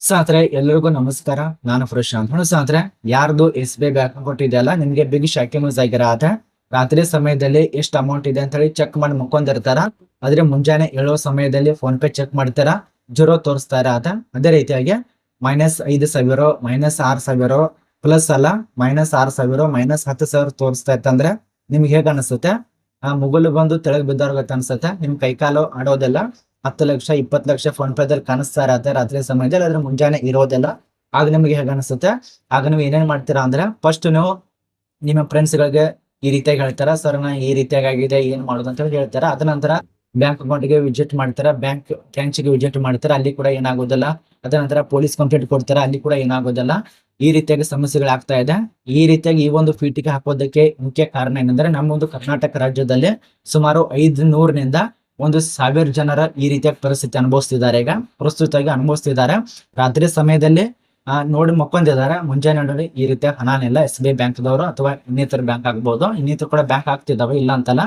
ಸಾತ್ರೆ ಎಲ್ಲರಿಗೂ ನಮಸ್ಕಾರ. ನಾನು ಪ್ರಶಾಂತ್ ಸಾತ್ರೆ ಯಾರ್ದು S B I bank account ಇದೆಯಲ್ಲ ನಿಮ್ಗೆ ಬಿಗ್ ಶಾಕಿಂಗ್ ನ್ಯೂಸ್ ಆಗಿರತ್ತೆ ರಾತ್ರಿ ಸಮಯದಲ್ಲಿ ಎಷ್ಟು ಅಮೌಂಟ್ ಇದೆ ಅಂತ ಹೇಳಿ ಚೆಕ್ ಮಾಡಿ ಮುಕ್ಕೊಂಡಿರ್ತಾರ? ಆದ್ರೆ ಮುಂಜಾನೆ ಏಳೋ ಸಮಯದಲ್ಲಿ ಫೋನ್ ಪೇ ಚೆಕ್ ಮಾಡ್ತಾರ? ಜೀರೋ ತೋರಿಸ್ತಾ ಇರತ್ತೆ ಅದೇ ರೀತಿಯಾಗಿ ಮೈನಸ್ ಐದು ಸಾವಿರ ಮೈನಸ್ ಆರ್ ಸಾವಿರ ಪ್ಲಸ್ ಅಲ್ಲ ಮೈನಸ್ ಆರ್ ಸಾವಿರ ಮೈನಸ್ ಹತ್ತು ಸಾವಿರ ತೋರಿಸ್ತಾ ಇತ್ತಂದ್ರೆ ನಿಮ್ಗೆ ಹೇಗ ಅನಿಸುತ್ತೆ? ಆ, ಮುಗಲು ಬಂದು ತೆಳಗ್ ಬಿದ್ದವ್ರಿಗೆ ಅನ್ಸುತ್ತೆ. ನಿಮ್ ಕೈಕಾಲು ಆಡೋದೆಲ್ಲ ಹತ್ತು ಲಕ್ಷ, ಇಪ್ಪತ್ತು ಲಕ್ಷ ಫೋನ್ ಪೇ ದಲ್ಲಿ ಕಾಣಿಸ್ತಾ ಇರತ್ತೆ. ರಾತ್ರಿ ಸಮಯದಲ್ಲಿ ಅದ್ರ ಮುಂಜಾನೆ ಇರೋದಿಲ್ಲ. ಆಗ ನಿಮ್ಗೆ ಹೇಗೆ ಅನಿಸುತ್ತೆ? ಆಗ ನೀವು ಏನೇನ್ ಮಾಡ್ತೀರಾ ಅಂದ್ರೆ ಫಸ್ಟ್ ನೀವು ನಿಮ್ಮ ಫ್ರೆಂಡ್ಸ್ ಗಳಿಗೆ ಈ ರೀತಿಯಾಗಿ ಹೇಳ್ತಾರ, ಸರ್, ನಾ ಈ ರೀತಿಯಾಗಿ ಆಗಿದೆ, ಏನ್ ಮಾಡೋದು? ಅಂತ ಹೇಳಿ ಹೇಳ್ತಾರ? ಅದ ನಂತರ ಬ್ಯಾಂಕ್ ಅಕೌಂಟ್ಗೆ ವಿಸಿಟ್ ಮಾಡ್ತಾರ? ಬ್ಯಾಂಕ್ ಬ್ರಾಂಚ್ಗೆ ವಿಸಿಟ್ ಮಾಡ್ತಾರ? ಅಲ್ಲಿ ಕೂಡ ಏನಾಗೋದಿಲ್ಲ. ಅದ ನಂತರ ಪೊಲೀಸ್ ಕಂಪ್ಲೇಂಟ್ ಕೊಡ್ತಾರ? ಅಲ್ಲಿ ಕೂಡ ಏನಾಗೋದಿಲ್ಲ. ಈ ರೀತಿಯಾಗಿ ಸಮಸ್ಯೆಗಳಾಗ್ತಾ ಇದೆ. ಈ ರೀತಿಯಾಗಿ ಈ ಒಂದು ಫೀಟಿಗೆ ಹಾಕೋದಕ್ಕೆ ಮುಖ್ಯ ಕಾರಣ ಏನಂದ್ರೆ, ನಮ್ಮ ಒಂದು ಕರ್ನಾಟಕ ರಾಜ್ಯದಲ್ಲಿ ಸುಮಾರು ಐದು ನೂರನಿಂದ ಒಂದು ಸಾವಿರ ಜನರ ಈ ರೀತಿಯ ಪರಿಸ್ಥಿತಿ ಅನುಭವಿಸ್ತಿದ್ದಾರೆ. ಈಗ ಪ್ರಸ್ತುತವಾಗಿ ಅನುಭವಿಸ್ತಿದ್ದಾರೆ. ರಾತ್ರಿ ಸಮಯದಲ್ಲಿ ನೋಡಿ ಮಕ್ಕೊಂಡಿದ್ದಾರೆ. ಮುಂಜಾನೆ ನೋಡಿ ಈ ರೀತಿಯ ಹಣನೆಲ್ಲ ಎಸ್ ಬಿ ಐ ಬ್ಯಾಂಕ್ದವರು ಅಥವಾ ಇನ್ನಿತರ ಬ್ಯಾಂಕ್ ಆಗ್ಬಹುದು ಇನ್ನಿತರ ಕೂಡ ಬ್ಯಾಂಕ್ ಆಗ್ತಿದಾವೆ ಇಲ್ಲ ಅಂತಲ್ಲ.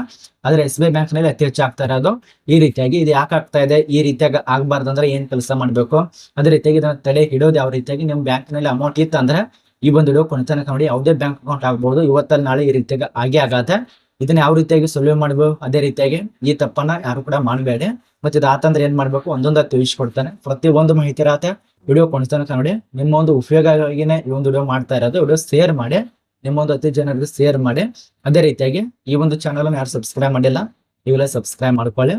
ಆದ್ರೆ ಎಸ್ ಬಿ ಐ ಬ್ಯಾಂಕ್ನಲ್ಲಿ ಅತಿ ಹೆಚ್ಚು ಆಗ್ತಾ ಇರೋದು ಈ ರೀತಿಯಾಗಿ. ಇದು ಯಾಕೆ ಆಗ್ತಾ ಇದೆ? ಈ ರೀತಿಯಾಗಿ ಆಗ್ಬಾರ್ದು ಅಂದ್ರೆ ಏನ್ ಕೆಲಸ ಮಾಡ್ಬೇಕು? ಅದೇ ರೀತಿಯಾಗಿ ಇದನ್ನ ತಡೆ ಹಿಡೋದು ಯಾವ ರೀತಿಯಾಗಿ ನಿಮ್ ಬ್ಯಾಂಕ್ನಲ್ಲಿ ಅಮೌಂಟ್ ಇತ್ತು ಅಂದ್ರೆ ಈ ಒಂದು ವಿಡಿಯೋ ಕೊನೆತನಕ ನೋಡಿ ಯಾವುದೇ ಬ್ಯಾಂಕ್ ಅಕೌಂಟ್ ಆಗ್ಬಹುದು ಇವತ್ತಲ್ಲಿ ನಾಳೆ ಈ ರೀತಿಯಾಗಿ ಆಗೇ ಆಗತ್ತೆ. ಇದನ್ನ ಯಾವ ರೀತಿಯಾಗಿ ಸೊಲ್ವ್ ಮಾಡ್ಬೇಕು? ಅದೇ ರೀತಿಯಾಗಿ ಈ ತಪ್ಪನ್ನ ಯಾರು ಕೂಡ ಮಾಡಬೇಡಿ. ಮತ್ತೆ ಇದು ಏನ್ ಮಾಡ್ಬೇಕು? ಒಂದೊಂದ ತಿಳಿಸ್ಕೊಡ್ತಾನೆ. ಪ್ರತಿ ಒಂದು ಮಾಹಿತಿ ರಾತ ವಿಡಿಯೋ ಕೊಡ್ತಾನೆ ನೋಡಿ. ನಿಮ್ಮ ಒಂದು ಉಪಯೋಗವಾಗಿನೇ ಈ ಒಂದು ವಿಡಿಯೋ ಮಾಡ್ತಾ ಇರೋದು. ವಿಡಿಯೋ ಶೇರ್ ಮಾಡಿ. ನಿಮ್ಮ ಒಂದು ಅತಿ ಜನರಿಗೆ ಶೇರ್ ಮಾಡಿ. ಅದೇ ರೀತಿಯಾಗಿ ಈ ಒಂದು ಚಾನಲ್ ಅನ್ನು ಯಾರು ಸಬ್ಸ್ಕ್ರೈಬ್ ಮಾಡಿಲ್ಲ ಇವೆಲ್ಲ ಸಬ್ಸ್ಕ್ರೈಬ್ ಮಾಡ್ಕೊಳ್ಳಿ.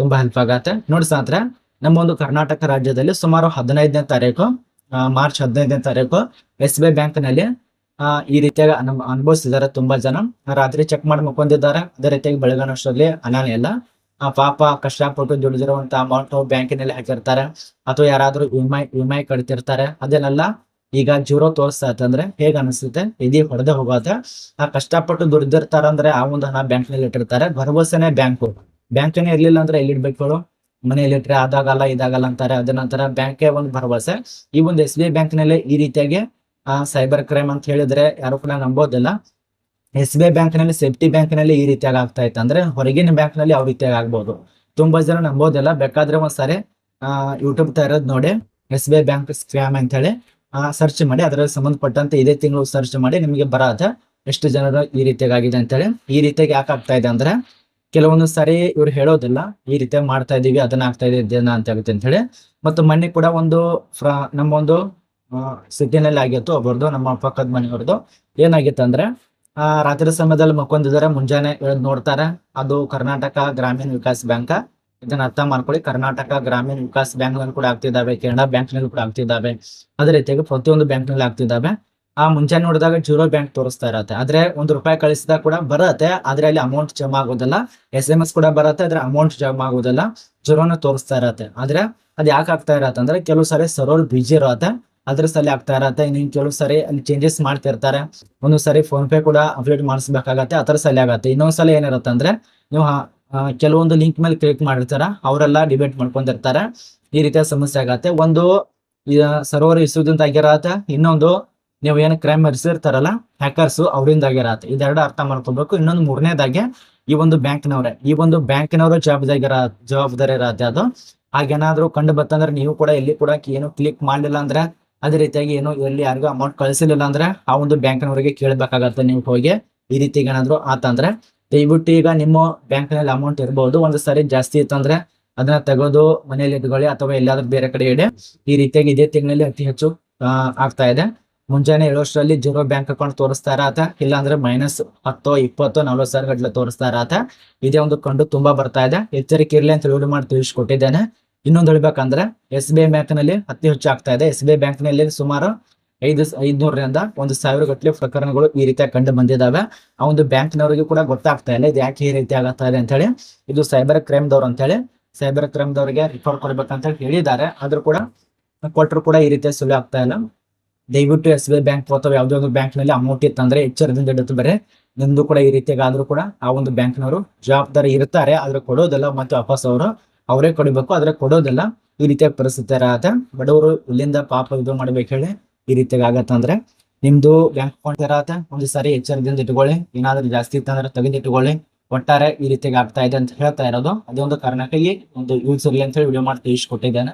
ತುಂಬಾ ಹೆಲ್ಪ್ ಆಗತ್ತೆ. ನೋಡಿ ಸಾತ್ರ ನಮ್ಮ ಒಂದು ಕರ್ನಾಟಕ ರಾಜ್ಯದಲ್ಲಿ ಸುಮಾರು ಹದಿನೈದನೇ ತಾರೀಕು ಮಾರ್ಚ್ ಹದಿನೈದನೇ ತಾರೀಕು ಎಸ್ ಬಿ ಐ ಬ್ಯಾಂಕ್ನಲ್ಲಿ ಈ ರೀತಿಯಾಗಿ ಅನು ಅನುಭವಿಸಿದ್ದಾರೆ ತುಂಬಾ ಜನ. ರಾತ್ರಿ ಚೆಕ್ ಮಾಡಿ ಮಕ್ಕೊಂಡಿದ್ದಾರೆ ಅದೇ ರೀತಿಯಾಗಿ ಬೆಳಗಾನ ಅಷ್ಟರಲ್ಲಿ ಎಲ್ಲ ಪಾಪ ಕಷ್ಟಪಟ್ಟು ದುಡಿದಿರುವಂತ ಅಮೌಂಟ್ ಬ್ಯಾಂಕಿನಲ್ಲಿ ಹಾಕಿರ್ತಾರೆ. ಅಥವಾ ಯಾರಾದ್ರೂ ವಿಮೆ ವಿಮೆ ಕಟ್ತಿರ್ತಾರೆ. ಅದನ್ನೆಲ್ಲ ಈಗ ಜೀರೋ ತೋರಿಸ್ತಾ ಅಂದ್ರೆ ಹೇಗ್ ಅನಿಸುತ್ತೆ? ಇದೀ ಹೊಡೆದೇ ಹೋಗೋದ ಆ, ಕಷ್ಟಪಟ್ಟು ದುಡಿದಿರ್ತಾರಂದ್ರೆ ಆ ಒಂದು ಹಣ ಬ್ಯಾಂಕ್ನಲ್ಲಿ ಇಟ್ಟಿರ್ತಾರೆ. ಭರವಸೆನೇ ಬ್ಯಾಂಕು ಬ್ಯಾಂಕನೇ ಇರ್ಲಿಲ್ಲ ಅಂದ್ರೆ ಎಲ್ಲಿ ಇಡ್ಬೇಕು ಮನೆಯಲ್ಲಿ ಇಟ್ರೆ ಅದಾಗಲ್ಲ, ಇದಾಗಲ್ಲ ಅಂತಾರೆ. ಅದ ನಂತರ ಬ್ಯಾಂಕೇ ಒಂದು ಭರವಸೆ. ಈ ಒಂದು ಎಸ್ ಬಿ ಐ ಬ್ಯಾಂಕ್ನಲ್ಲಿ ಈ ರೀತಿಯಾಗಿ ಸೈಬರ್ ಕ್ರೈಮ್ ಅಂತ ಹೇಳಿದ್ರೆ ಯಾರು ಕೂಡ ನಂಬೋದಿಲ್ಲ. ಎಸ್ ಬಿ ಐ ಬ್ಯಾಂಕ್ನಲ್ಲಿ ಸೇಫ್ಟಿ ಬ್ಯಾಂಕ್ನಲ್ಲಿ ಈ ರೀತಿಯಾಗಿ ಆಗ್ತಾ ಇತ್ತು. ಅಂದ್ರೆ ಹೊರಗಿನ ಬ್ಯಾಂಕ್ನಲ್ಲಿ ಯಾವ ರೀತಿಯಾಗಿ ಆಗ್ಬೋದು? ತುಂಬಾ ಜನ ನಂಬೋದಿಲ್ಲ. ಬೇಕಾದ್ರೆ ಒಂದ್ಸಾರಿ, ಆ ಯೂಟ್ಯೂಬ್ ಇರೋದು ನೋಡಿ. S B I bank scam ಅಂತ ಹೇಳಿ ಸರ್ಚ್ ಮಾಡಿ. ಅದರ ಸಂಬಂಧಪಟ್ಟಂತೆ ಇದೇ ತಿಂಗಳು ಸರ್ಚ್ ಮಾಡಿ ನಿಮಗೆ ಬರಾದ ಎಷ್ಟು ಜನರು ಈ ರೀತಿಯಾಗಿ ಆಗಿದೆ ಅಂತೇಳಿ ಈ ರೀತಿಯಾಗಿ ಯಾಕೆ ಆಗ್ತಾ ಇದೆ ಅಂದ್ರೆ, ಕೆಲವೊಂದು ಸಾರಿ ಇವ್ರು ಹೇಳೋದಿಲ್ಲ. ಈ ರೀತಿಯಾಗಿ ಮಾಡ್ತಾ ಇದೀವಿ, ಅದನ್ನ ಆಗ್ತಾ ಇದೆ ಅಂತ ಆಗುತ್ತೆ ಅಂತ ಹೇಳಿ. ಮತ್ತು ಮೊನ್ನೆ ಕೂಡ ಒಂದು ನಮ್ಮ ಒಂದು ಸಿಟಿನಲ್ಲಿ ಆಗಿತ್ತು ಒಬ್ಬರದು ನಮ್ಮ ಪಕ್ಕದ ಮನೆಯವ್ರದ್ದು. ಏನಾಗಿತ್ತು ಅಂದ್ರೆ, ಆ, ರಾತ್ರಿ ಸಮಯದಲ್ಲಿ ಮಕ್ಕೊಂಡಿದ್ದಾರೆ ಮುಂಜಾನೆ ಎದ್ದು ನೋಡ್ತಾರೆ, ಅದು ಕರ್ನಾಟಕ ಗ್ರಾಮೀಣ ವಿಕಾಸ್ ಬ್ಯಾಂಕ್. ಇದನ್ನ ಅರ್ಥ ಮಾಡ್ಕೊಳ್ಳಿ, ಕರ್ನಾಟಕ ಗ್ರಾಮೀಣ ವಿಕಾಸ್ ಬ್ಯಾಂಕ್ ಕೂಡ ಆಗ್ತಿದ್ದಾವೆ ಕೆನಡಾ ಬ್ಯಾಂಕ್ನಲ್ಲಿ ಕೂಡ ಆಗ್ತಿದ್ದಾವೆ. ಅದೇ ರೀತಿಯಾಗಿ ಪ್ರತಿಯೊಂದು ಬ್ಯಾಂಕ್ನಲ್ಲಿ ಆಗ್ತಿದ್ದಾವೆ. ಆ, ಮುಂಜಾನೆ ನೋಡಿದಾಗ ಜೀರೋ ಬ್ಯಾಂಕ್ ತೋರಿಸ್ತಾ ಇರತ್ತೆ. ಆದ್ರೆ ಒಂದು ರೂಪಾಯಿ ಕಳಿಸಿದಾಗ ಕೂಡ ಬರತ್ತೆ, ಆದ್ರೆ ಅಲ್ಲಿ ಅಮೌಂಟ್ ಜಮಾ ಆಗೋದಿಲ್ಲ. ಎಸ್ ಎಂ ಎಸ್ ಕೂಡ ಬರತ್ತೆ, ಆದ್ರೆ ಅಮೌಂಟ್ ಜಮಾ ಆಗೋದಿಲ್ಲ. ಜೀರೋನ ತೋರಿಸ್ತಾ ಇರತ್ತೆ. ಆದ್ರೆ ಅದ್ ಯಾಕೆ ಆಗ್ತಾ ಇರತ್ತೆ ಅಂದ್ರೆ, ಕೆಲವು ಸಾರಿ ಸರ್ವರ್ ಬಿಜಿ ಇರತ್ತೆ. ಅದ್ರ ಸಲ ಆಗ್ತಾ ಇರತ್ತೆ. ಇನ್ನು ಕೆಲವು ಸರಿ ಅಲ್ಲಿ ಚೇಂಜಸ್ ಮಾಡ್ತಿರ್ತಾರೆ ಒಂದು ಸರಿ ಫೋನ್ ಪೇ ಕೂಡ ಅಪ್ಡೇಟ್ ಮಾಡಿಸ್ಬೇಕಾಗತ್ತೆ. ಅದರ ಸಲ ಆಗತ್ತೆ. ಇನ್ನೊಂದ್ ಸಲ ಏನಿರುತ್ತೆ ಅಂದ್ರೆ ನೀವು ಕೆಲವೊಂದು ಲಿಂಕ್ ಮೇಲೆ ಕ್ಲಿಕ್ ಮಾಡಿರ್ತಾರ. ಅವರೆಲ್ಲ ಡಿಬೇಟ್ ಮಾಡ್ಕೊಂಡಿರ್ತಾರೆ. ಈ ರೀತಿಯ ಸಮಸ್ಯೆ ಆಗತ್ತೆ. ಒಂದು ಸರ್ವರ್ ಇಶ್ಯೂದಿಂದ ಆಗಿರತ್ತೆ. ಇನ್ನೊಂದು, ನೀವು ಏನು ಕ್ರೈಮ್ ಎರಿಸಿರ್ತಾರಲ್ಲ ಹ್ಯಾಕರ್ಸ್ ಅವರಿಂದ ಆಗಿರತ್ತೆ. ಇದೆರಡು ಅರ್ಥ ಮಾಡ್ಕೋಬೇಕು. ಇನ್ನೊಂದು ಮೂರನೇದಾಗೆ, ಈ ಒಂದು ಬ್ಯಾಂಕ್ನವ್ರೆ, ಈ ಒಂದು ಬ್ಯಾಂಕ್ನವರು ಜವಾಬ್ದಾರಿ ಜವಾಬ್ದಾರಿ ಇರತ್ತೆ ಅದು. ಹಾಗೇನಾದ್ರೂ ಕಂಡು ಬತ್ತಂದ್ರೆ ನೀವು ಕೂಡ ಎಲ್ಲಿ ಕೂಡ ಏನು ಕ್ಲಿಕ್ ಮಾಡಲಿಲ್ಲ ಅಂದ್ರೆ ಅದೇ ರೀತಿಯಾಗಿ ಏನು ಎಲ್ಲಿ ಯಾರಿಗೂ ಅಮೌಂಟ್ ಕಳಿಸಿಲ್ಲ ಅಂದ್ರೆ ಆ ಒಂದು ಬ್ಯಾಂಕ್ನವರಿಗೆ ಕೇಳಬೇಕಾಗತ್ತೆ ನೀವು ಹೋಗಿ ಈ ರೀತಿ ಏನಾದ್ರು ಆತಂದ್ರೆ ದಯವಿಟ್ಟು ಈಗ ನಿಮ್ಮ ಬ್ಯಾಂಕ್ನಲ್ಲಿ ಅಮೌಂಟ್ ಇರಬಹುದು ಒಂದು ಸಾರಿ ಜಾಸ್ತಿ ಇತ್ತಂದ್ರೆ ಅದನ್ನ ತೆಗೆದು ಮನೆಯಲ್ಲಿ ಇಟ್ಕೊಳ್ಳಿ ಅಥವಾ ಎಲ್ಲಾದ್ರೂ ಬೇರೆ ಕಡೆ ಇಡಿ. ಈ ರೀತಿಯಾಗಿ ಇದೇ ತಿಂಗಳಲ್ಲಿ ಅತಿ ಹೆಚ್ಚು ಆಗ್ತಾ ಇದೆ. ಮುಂಜಾನೆ ಏಳೋಷ್ಟರಲ್ಲಿ ಜೀರೋ ಬ್ಯಾಂಕ್ ಅಕೌಂಟ್ ತೋರಿಸ್ತಾ ಇಲ್ಲ ಇಲ್ಲಾಂದ್ರೆ ಮೈನಸ್ ಹತ್ತು, ಇಪ್ಪತ್ತು, ನಲ್ವತ್ತು ಸಾವಿರ ಗಟ್ಟಲೆ ತೋರಿಸ್ತಾ ಆತ ಇದೇ ಒಂದು ಕಂಡು ತುಂಬಾ ಬರ್ತಾ ಇದೆ. ಎಚ್ಚರಿಕೆ ಇರಲಿ ಅಂತ ಹೇಳಿ ಮಾಡಿ ತಿಳಿಸ್ಕೊಟ್ಟಿದ್ದೇನೆ. ಇನ್ನೊಂದು ಹೇಳ್ಬೇಕಂದ್ರೆ ಎಸ್ ಬಿ ಐ ಬ್ಯಾಂಕ್ನಲ್ಲಿ ಅತಿ ಹೆಚ್ಚು ಆಗ್ತಾ ಇದೆ. ಎಸ್ ಬಿ ಐ ಬ್ಯಾಂಕ್ನಲ್ಲಿ ಸುಮಾರು ಐದು ಐದುನೂರರಿಂದ ಒಂದು ಸಾವಿರ ಗಟ್ಟಲೆ ಪ್ರಕರಣಗಳು ಈ ರೀತಿಯಾಗಿ ಕಂಡು ಬಂದಿದ್ದಾವೆ ಆ ಒಂದು ಬ್ಯಾಂಕ್ನವರಿಗೆ ಕೂಡ ಗೊತ್ತಾಗ್ತಾ ಇಲ್ಲ ಇದು ಯಾಕೆ ಈ ರೀತಿ ಆಗತ್ತಾ ಇದೆ ಅಂತ ಹೇಳಿ. ಇದು ಸೈಬರ್ ಕ್ರೈಮ್ ದವ್ರು ಅಂತ ಹೇಳಿ. ಸೈಬರ್ ಕ್ರೈಮ್ ದವರಿಗೆ ರಿಪೋರ್ಟ್ ಕೊಡ್ಬೇಕಂತ ಹೇಳಿ ಹೇಳಿದ್ದಾರೆ. ಆದ್ರೂ ಕೂಡ ಕೊಟ್ಟರು ಕೂಡ ಈ ರೀತಿಯ ಸುಳ್ಳು ಆಗ್ತಾ ಇಲ್ಲ. ದಯವಿಟ್ಟು ಎಸ್ ಬಿ ಐ ಬ್ಯಾಂಕ್ ಅಥವಾ ಯಾವುದೇ ಒಂದು ಬ್ಯಾಂಕ್ನಲ್ಲಿ ಅಮೌಂಟ್ ಇತ್ತಂದ್ರೆ ಎಚ್ಚರದಿಂದ ಇಡುತ್ತೆ ಬರೆ. ನಿಮ್ದು ಕೂಡ ಈ ರೀತಿಯಾಗಿ ಆದ್ರೂ ಕೂಡ ಆ ಒಂದು ಬ್ಯಾಂಕ್ನವರು ಜವಾಬ್ದಾರಿ ಇರ್ತಾರೆ ಆದ್ರೆ ಕೊಡೋದಿಲ್ಲ ಮತ್ತೆ ವಾಪಸ್ ಅವರು ಅವರೇ ಕೊಡಬೇಕು, ಆದ್ರೆ ಕೊಡೋದಲ್ಲ. ಈ ರೀತಿಯ ಪರಿಸ್ಥಿತಿ ಇರತ್ತೆ ಬಡವರು ಇಲ್ಲಿಂದ ಪಾಪ ಇದು ಮಾಡ್ಬೇಕು ಹೇಳಿ ಈ ರೀತಿಯಾಗಿ ಆಗತ್ತಂದ್ರೆ ನಿಮ್ದು ಬ್ಯಾಂಕ್ ಅಕೌಂಟ್ ಇರತ್ತೆ ಒಂದು ಸಾರಿ ಎಚ್ಚರದಿಂದ ಇಟ್ಕೊಳ್ಳಿ. ಏನಾದ್ರೂ ಜಾಸ್ತಿ ಇತ್ತಂದ್ರೆ ತೆಗೆದು ಇಟ್ಕೊಳ್ಳಿ. ಒಟ್ಟಾರೆ ಈ ರೀತಿಯಾಗಿ ಆಗ್ತಾ ಇದೆ ಅಂತ ಹೇಳ್ತಾ ಇರೋದು. ಅದೊಂದು ಕಾರಣಕ್ಕಾಗಿ ಒಂದು ಯೂಸ್ ಇರಲಿ ಅಂತ ಹೇಳಿ ವಿಡಿಯೋ ಮಾಡಿ ತಿಳಿಸ್ಕೊಟ್ಟಿದ್ದೇನೆ.